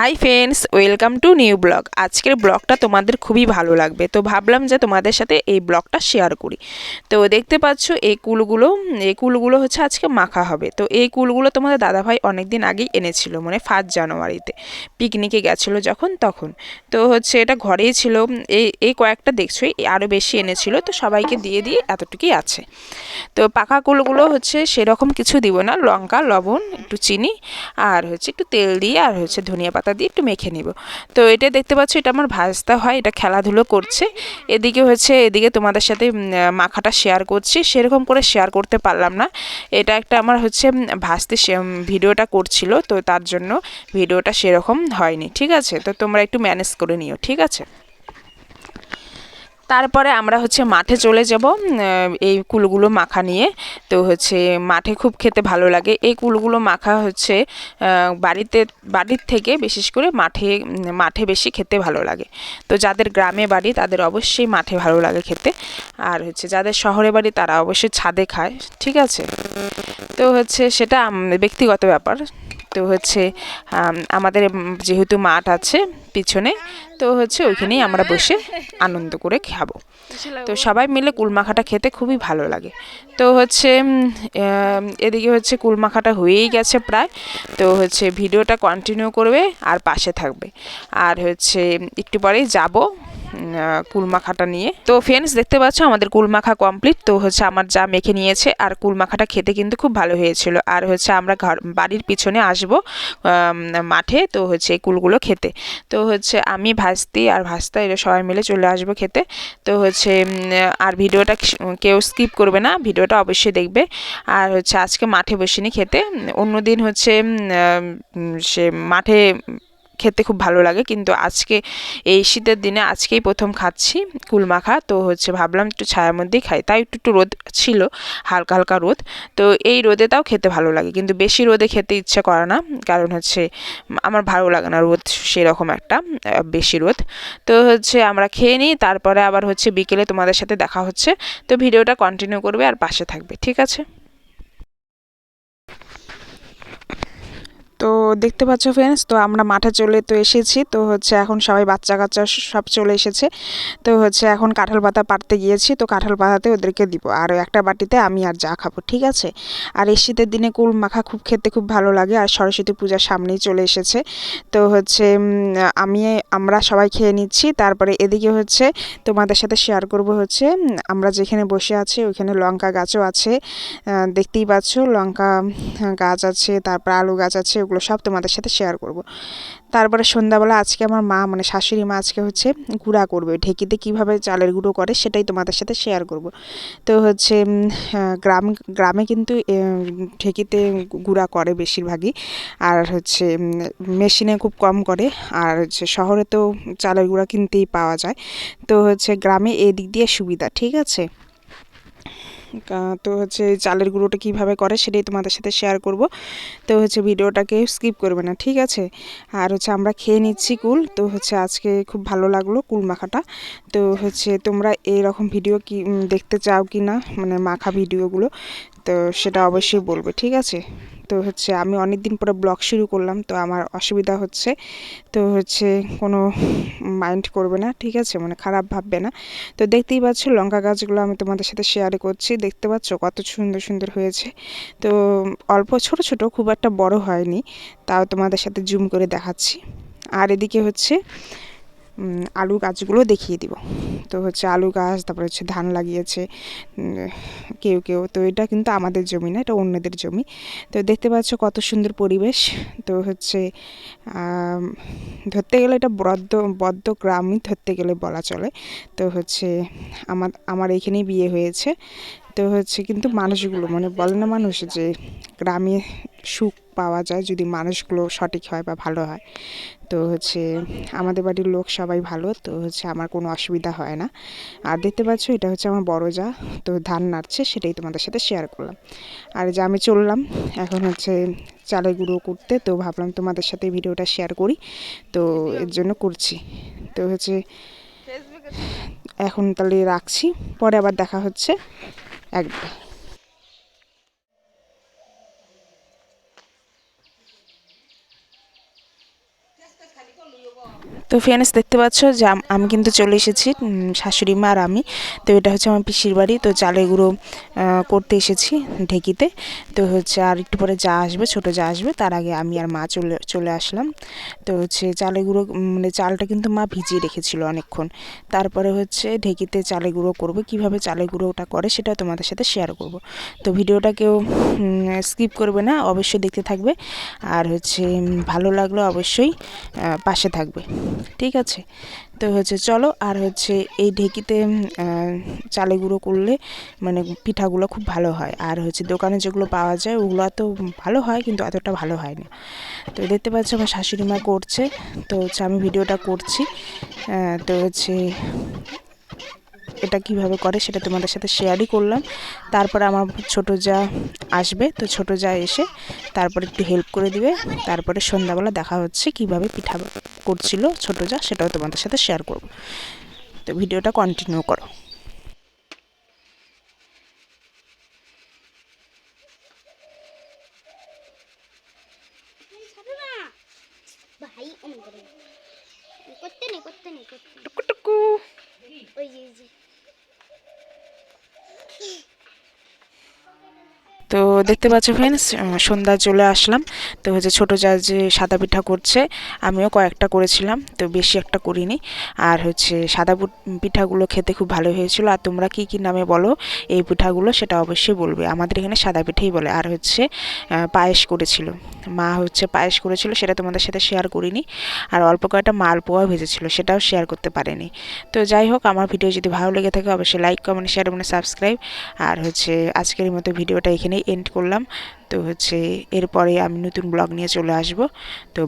Hi friends, welcome to new blog. আজকের ব্লগটা তোমাদের খুবই ভালো লাগবে। তো ভাবলাম যে তোমাদের সাথে এই ব্লগটা শেয়ার করি। তো দেখতে পাচ্ছ, এই কুলগুলো এই কুলগুলো হচ্ছে আজকে মাখা হবে। তো এই কুলগুলো তোমাদের দাদাভাই অনেক দিন আগেই এনেছিল মানে ফার্স্ট জানুয়ারিতে। পিকনিকে গেছিল যখন, তখন। তো হচ্ছে এটা ঘরেই ছিল। এই এই কয়েকটা দেখছোই আরও বেশি এনেছিল। তো সবাইকে দিয়ে দিয়ে এতটুকুই আছে। তো পাকা কুলগুলো হচ্ছে সেরকম কিছু দিব না। লঙ্কা, লবণ, একটু চিনি, আর হচ্ছে একটু তেল দিয়ে, আর হচ্ছে ধনিয়া পাতা। দিয়ে একটু মেখে নিব। তো এটা দেখতে পাচ্ছ, এটা আমার ভাজতা হয়, এটা খেলাধুলো করছে। এদিকে হচ্ছে, এদিকে তোমাদের সাথে মাখাটা শেয়ার করছি। সেরকম করে শেয়ার করতে পারলাম না। এটা একটা আমার হচ্ছে ভাজতে ভিডিওটা করছিল, তো তার জন্য ভিডিওটা সেরকম হয়নি, ঠিক আছে? তো তোমরা একটু ম্যানেজ করে নিও, ঠিক আছে? তারপরে আমরা হচ্ছে মাঠে চলে যাব এই কুলগুলো মাখা নিয়ে। তো হচ্ছে মাঠে খুব খেতে ভালো লাগে। এই কুলগুলো মাখা হচ্ছে বাড়িতে, বাড়ির থেকে বিশেষ করে মাঠে মাঠে বেশি খেতে ভালো লাগে। তো যাদের গ্রামে বাড়ি, তাদের অবশ্যই মাঠে ভালো লাগে খেতে। আর হচ্ছে যাদের শহরে বাড়ি, তারা অবশ্যই ছাদে খায়, ঠিক আছে? তো হচ্ছে সেটা ব্যক্তিগত ব্যাপার। তো হচ্ছে আমাদের যেহেতু মাঠ আছে পিছনে, তো হচ্ছে ওইখানেই আমরা বসে আনন্দ করে খাব। তো সবাই মিলে কুলমাখাটা খেতে খুবই ভালো লাগে। তো হচ্ছে এদিকে হচ্ছে কুলমাখাটা হয়েই গেছে প্রায়। তো হচ্ছে ভিডিওটা কন্টিনিউ করবে আর পাশে থাকবে। আর হচ্ছে, একটু পরেই যাব কুলমাখাটা নিয়ে। তো ফ্রেন্ডস দেখতে পাচ্ছ আমাদের কুলমাখা কমপ্লিট তো হচ্ছে আমার যা মেখে নিয়েছে, আর কুলমাখাটা খেতে কিন্তু খুব ভালো হয়েছিল। আর হচ্ছে আমরা ঘর বাড়ির পিছনে আসব মাঠে, তো হচ্ছে এই কুলগুলো খেতে। তো হচ্ছে আমি ভাজতি আর ভাজতা এরা সবাই মিলে চলে আসব খেতে। তো হচ্ছে আর ভিডিওটা কেউ স্কিপ করবে না, ভিডিওটা অবশ্যই দেখবে। আর হচ্ছে আজকে মাঠে বসিনি খেতে। অন্যদিন হচ্ছে সে মাঠে খেতে খুব ভালো লাগে। কিন্তু আজকে এই শীতের দিনে আজকেই প্রথম খাচ্ছি কুলমাখা। তো হচ্ছে ভাবলাম একটু ছায়ার মধ্যেই খাই। তাই একটু একটু রোদ ছিল, হালকা হালকা রোদ। তো এই রোদে তাও খেতে ভালো লাগে। কিন্তু বেশি রোদে খেতে ইচ্ছা করে না। কারণ হচ্ছে আমার ভালো লাগে না রোদ সেরকম একটা বেশি রোদ। তো হচ্ছে আমরা খেয়ে নিই, তারপরে আবার হচ্ছে বিকেলে তোমাদের সাথে দেখা হচ্ছে। তো ভিডিওটা কন্টিনিউ করবে আর পাশে থাকবে, ঠিক আছে? তো দেখতে পাচ্ছ ফ্রেন্ডস তো আমরা মাঠে চলে তো এসেছি। তো হচ্ছে এখন সবাই বাচ্চা কাচ্চা সব চলে এসেছে। তো হচ্ছে এখন কাঁঠাল পাতা পাড়তে গিয়েছি, তো কাঁঠাল পাতাতে ওদেরকে দিব। আর একটা বাটিতে আমি আর যা খাব, ঠিক আছে? আর এই শীতের দিনে কুল মাখা খুব খেতে খুব ভালো লাগে, আর সরস্বতী পূজার সামনেই চলে এসেছে। তো হচ্ছে আমি, আমরা সবাই খেয়ে নিচ্ছি। তারপরে এদিকে হচ্ছে তোমাদের সাথে শেয়ার করব হচ্ছে আমরা যেখানে বসে আছি ওইখানে লঙ্কা গাছও আছে। দেখতেই পাচ্ছ লঙ্কা গাছ আছে, তারপর আলু গাছ আছে, ওগুলো সব তোমাদের সাথে শেয়ার করব। তারপরে সন্ধ্যাবেলা আজকে আমার মা মানে শাশুড়ি মা আজকে হচ্ছে গুঁড়া করবে। ঢেকিতে কীভাবে চালের গুঁড়ো করে সেটাই তোমাদের সাথে শেয়ার করব। তো হচ্ছে গ্রাম, গ্রামে কিন্তু ঢেকিতে গুঁড়া করে বেশিরভাগই। আর হচ্ছে মেশিনে খুব কম করে। আর হচ্ছে শহরে তো চালের গুঁড়া কিনতেই পাওয়া যায়। তো হচ্ছে গ্রামে এই দিক দিয়ে সুবিধা, ঠিক আছে? তো হচ্ছে চালের গুঁড়োটা কীভাবে করে সেটাই তোমাদের সাথে শেয়ার করব। তো হচ্ছে ভিডিওটাকে স্কিপ করবে না, ঠিক আছে? আর হচ্ছে আমরা খেয়ে নিচ্ছি কুল। তো হচ্ছে আজকে খুব ভালো লাগল কুল মাখাটা। তো হচ্ছে তোমরা এইরকম ভিডিও কি দেখতে চাও কি না মানে মাখা ভিডিওগুলো তো সেটা অবশ্যই বলবে, ঠিক আছে? তো হচ্ছে আমি অনেক দিন পরে ব্লগ শুরু করলাম, তো আমার অসুবিধা হচ্ছে। তো হচ্ছে কোনো মাইন্ড করবে না, ঠিক আছে? মানে খারাপ ভাববে না। তো দেখতেই পাচ্ছ লঙ্কা গাছগুলো আমি তোমাদের সাথে শেয়ার করছি। দেখতে পাচ্ছ কত সুন্দর সুন্দর হয়েছে। তো অল্প, ছোট ছোট খুব একটা বড় হয়নি, তাও তোমাদের সাথে জুম করে দেখাচ্ছি। আর এদিকে হচ্ছে আলু গাছগুলো দেখিয়ে দিব। তো হচ্ছে আলু গাছ, তারপরে হচ্ছে ধান লাগিয়েছে কেউ কেউ। তো এটা কিন্তু আমাদের জমি না, এটা অন্যদের জমি। তো দেখতে পাচ্ছ কত সুন্দর পরিবেশ। তো হচ্ছে ধরতে গেলে এটা বদ্ধ বদ্ধ গ্রামই ধরতে গেলে বলা চলে। তো হচ্ছে, আমার আমার এইখানেই বিয়ে হয়েছে। তো হচ্ছে কিন্তু মানুষগুলো মানে বলে না মানুষ যে, গ্রামে সুখ পাওয়া যায় যদি মানুষগুলো সঠিক হয় বা ভালো হয়। তো হচ্ছে আমাদের বাড়ির লোক সবাই ভালো, তো হচ্ছে আমার কোনো অসুবিধা হয় না। আর দেখতে পাচ্ছ এটা হচ্ছে আমার বড় যা, তো ধান নাড়ছে সেটাই তোমাদের সাথে শেয়ার করলাম। আর যে আমি চললাম, এখন হচ্ছে চালের গুঁড়ো করতে, তো ভাবলাম তোমাদের সাথে ভিডিওটা শেয়ার করি, তো এর জন্য করছি। তো হচ্ছে এখন তাহলে রাখছি, পরে আবার দেখা হচ্ছে। একবার তো ফ্রেন্ডস দেখতে পাচ্ছ যে আমি কিন্তু চলে এসেছি শাশুড়ি মা আর আমি। তো এটা হচ্ছে আমার পিসির বাড়ি। তো চালে গুঁড়ো করতে এসেছি ঢেকিতে। তো হচ্ছে আর একটু পরে যা আসবে, ছোট যা আসবে, তার আগে আমি আর মা চলে চলে আসলাম। তো হচ্ছে চালে গুঁড়ো মানে চালটা কিন্তু মা ভিজিয়ে রেখেছিল অনেকক্ষণ। তারপরে হচ্ছে ঢেকিতে চালে গুঁড়ো করব, কীভাবে চালের গুঁড়োটা করে সেটা তোমাদের সাথে শেয়ার করব। তো ভিডিওটা কেউ স্কিপ করবে না, অবশ্যই দেখতে থাকবে। আর হচ্ছে ভালো লাগলে অবশ্যই পাশে থাকবে। ঠিক আছে? তো হচ্ছে চলো, আর হচ্ছে এই ঢেকিতে চালে গুঁড়ো করলে মানে পিঠাগুলো খুব ভালো হয়। আর হচ্ছে দোকানে যেগুলো পাওয়া যায়, ওগুলো তো ভালো হয় কিন্তু এতটা ভালো হয় না তো দেখতে পাচ্ছ আমার শাশুড়ি মা করছে। তো হচ্ছে আমি ভিডিওটা করছি। তো হচ্ছে এটা কীভাবে করে সেটা তোমাদের সাথে শেয়ারই করলাম। তারপরে আমার ছোট যা আসবে তো ছোট যা এসে তারপরে একটু হেল্প করে দিবে। তারপরে সন্ধ্যাবেলা দেখা হচ্ছে কীভাবে পিঠা করছিল ছোট যা সেটাও তোমাদের সাথে শেয়ার করব। তো ভিডিওটা কন্টিনিউ করো। ভাই। করতে নেই করতে নেই করতে ওই যে। Yeah. তো দেখতে পাচ্ছ ফ্রেন্ডস সন্ধ্যা চলে আসলাম। তো হচ্ছে ছোটো যা যে সাদা পিঠা করছে, আমিও কয়েকটা করেছিলাম, তো বেশি একটা করিনি। আর হচ্ছে সাদা পিঠাগুলো খেতে খুব ভালো হয়েছিল। আর তোমরা কি কি নামে বলো, এই পিঠাগুলো সেটা অবশ্যই বলবে। আমাদের এখানে সাদা পিঠাই বলে। আর হচ্ছে পায়েস করেছিল। মা হচ্ছে পায়েস করেছিল, সেটা তোমাদের সাথে শেয়ার করিনি। আর অল্প কয়েকটা মাল মালপোয়া ভেজেছিল, সেটাও শেয়ার করতে পারেনি। তো যাই হোক, আমার ভিডিও যদি ভালো লেগে থাকে, অবশ্যই লাইক কমেন্ট শেয়ার এবং সাবস্ক্রাইব আর হচ্ছে, আজকের মতো ভিডিওটা এখানেই এন্ড করলাম। তো হচ্ছে এরপরে আমি নতুন ব্লগ নিয়ে চলে আসব। তো